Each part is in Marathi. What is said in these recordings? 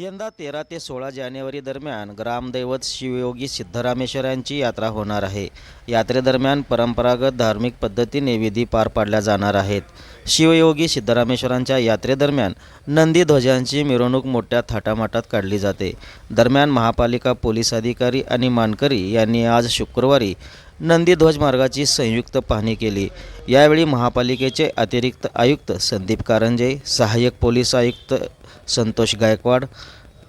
यंदा तेरा ते सोळा जानेवारी दरम्यान ग्रामदैवत शिवयोगी सिद्धरामेश्वरांची यात्रा होणार आहे. यात्रेदरम्यान परंपरागत धार्मिक पद्धतीने विधी पार पाडल्या जाणार आहेत. शिवयोगी सिद्धरामेश्वरांच्या यात्रेदरम्यान नंदी ध्वजांची मिरवणूक मोठ्या थाटामाटात काढली जाते. दरम्यान महापालिका पोलीस अधिकारी आणि मानकरी यांनी आज शुक्रवारी नंदीध्वज मार्गाची संयुक्त पाहणी केली. यावेळी महापालिकेचे अतिरिक्त आयुक्त संदीप कारंजे सहाय्यक पोलीस आयुक्त संतोष गायकवाड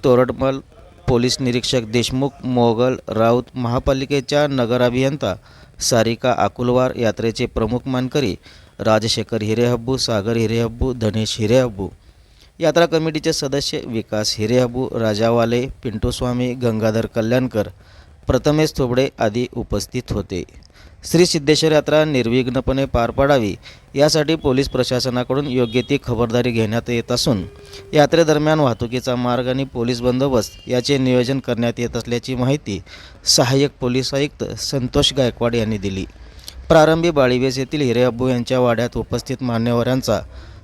तोरडमल पोलीस निरीक्षक देशमुख मोगल राऊत महापालिकेच्या नगर अभियंता सारिका अकुलवार यात्रेचे प्रमुख मानकरी राजशेखर हिरेहब्बू सागर हिरेहब्बू धनेश हिरेहब्बू. यात्रा कमिटीचे सदस्य विकास हिरेहब्बू राजावाले पिंटू स्वामी गंगाधर कल्याणकर प्रथमेश थोबडे आदी उपस्थित होते. श्री सिद्धेश्वर यात्रा निर्विघ्नपणे पार पाडावी यासाठी पोलीस प्रशासनाकडून योग्य ती खबरदारी घेण्यात येत असून यात्रेदरम्यान वाहतुकीचा मार्ग आणि पोलीस बंदोबस्त याचे नियोजन करण्यात येत असल्याची माहिती सहाय्यक पोलीस आयुक्त संतोष गायकवाड यांनी दिली. प्रारंभी बाळीवेस येथील हिरेअब्बू यांच्या वाड्यात उपस्थित मान्यवरांचा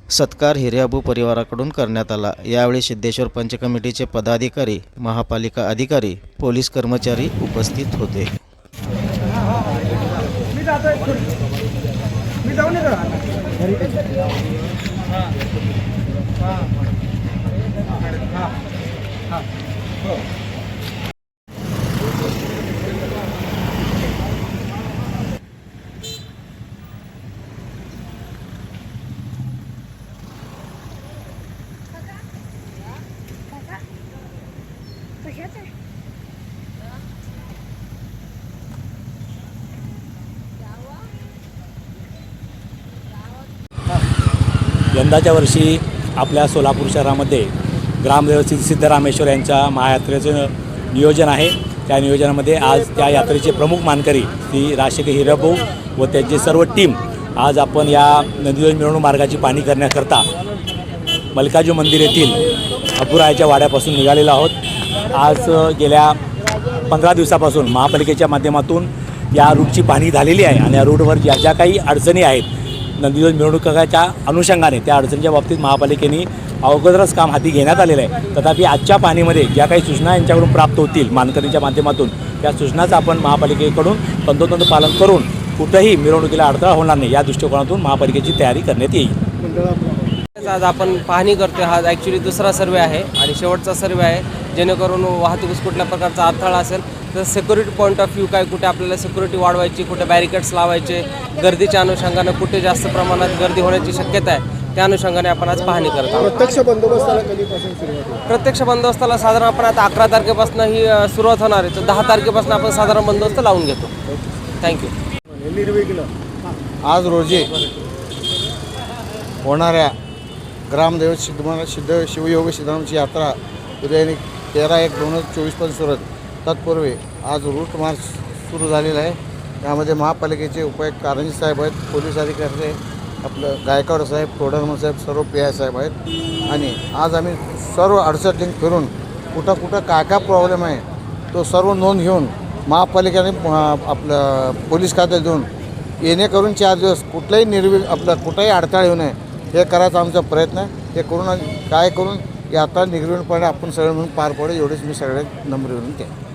सत्कार हिर्याबू परिवाराकडून करण्यात आला. यावेळी सिद्धेश्वर पंच कमिटीचे पदाधिकारी महापालिका अधिकारी पोलीस कर्मचारी उपस्थित होते. मी जातोय आहे यंदाच्या वर्षी आपल्या सोलापूर शहरामध्ये ग्रामदेवस्थित सिद्धरामेश्वर यांच्या महायात्रेचं नियोजन आहे. त्या नियोजनामध्ये आज त्या यात्रेचे प्रमुख मानकरी ती राशिक हिरभाऊ व त्यांची सर्व टीम आज आपण या नदीध्वज मिरवणूक मार्गाची पाहणी करण्याकरता मल्काजू मंदिर येथील अपुरायाच्या वाड्यापासून निघालेलो आहोत. आज गेल्या पंधरा दिवसापासून महापालिकेच्या माध्यमातून या रूटची पाहणी झालेली आहे आणि या रूटवर ज्या ज्या काही अडचणी आहेत नंदीध्वज मिरवणुकाच्या अनुषंगाने त्या अडचणीच्या बाबतीत महापालिकेने अगोदरच काम हाती घेण्यात आलेलं आहे. तथापि आजच्या पाहणीमध्ये ज्या काही सूचना यांच्याकडून प्राप्त होतील मानकरीच्या माध्यमातून त्या सूचनाचं आपण महापालिकेकडून तंतोतंत पालन करून कुठंही मिरवणुकीला अडथळा होणार नाही या दृष्टिकोनातून महापालिकेची तयारी करण्यात येईल. आज आपण पाहणी करतोय. हा ॲक्च्युली दुसरा सर्वे आहे आणि शेवटचा सर्वे आहे. जेणेकरून वाहतुकीस कुठल्या प्रकारचा अडथळा असेल तर सिक्युरिटी पॉईंट ऑफ व्ह्यू काय? कुठे आपल्याला सिक्युरिटी वाढवायची कुठे बॅरिकेड्स लावायचे? गर्दीच्या अनुषंगानं कुठे जास्त प्रमाणात गर्दी होण्याची शक्यता आहे? त्या अनुषंगाने आपण आज पाहणी करत आहोत. प्रत्यक्ष बंदोबस्ताला कधीपासून सुरुवात प्रत्यक्ष बंदोबस्ताला साधारण आपण आता अकरा तारखेपासून ही सुरुवात होणार आहे. तर दहा तारखेपासून आपण साधारण बंदोबस्त लावून घेतो. थँक्यू निर्विघ्न. आज रोजी होणाऱ्या ग्रामदेव सिद्ध सिद्ध शिवयोग सिद्धांची यात्रा उद्या तेरा एक दोन हजार चोवीसपर्यंत सुरू सुरत तत्पूर्वी आज रूट मार्च सुरू झालेला आहे. त्यामध्ये महापालिकेचे उपायुक्त कारंजी साहेब आहेत पोलीस अधिकारी आपलं गायकवाड साहेब कोडरमा साहेब सर्व पी आय साहेब आहेत. आणि आज आम्ही सर्व अडचण लिंक फिरून कुठं कुठं काय काय प्रॉब्लेम आहे तो सर्व नोंद घेऊन महापालिकेने आपलं पोलीस खात्यात देऊन येणेकरून चार दिवस कुठलाही निर्वि आपलं कुठंही अडथळा येऊ नये हे करायचा आमचा प्रयत्न आहे. ते करून काय करून यात्रा निर्विणपणे आपण सगळे म्हणून पार पडू एवढेच मी सगळ्यात नम्र विनंती आहे.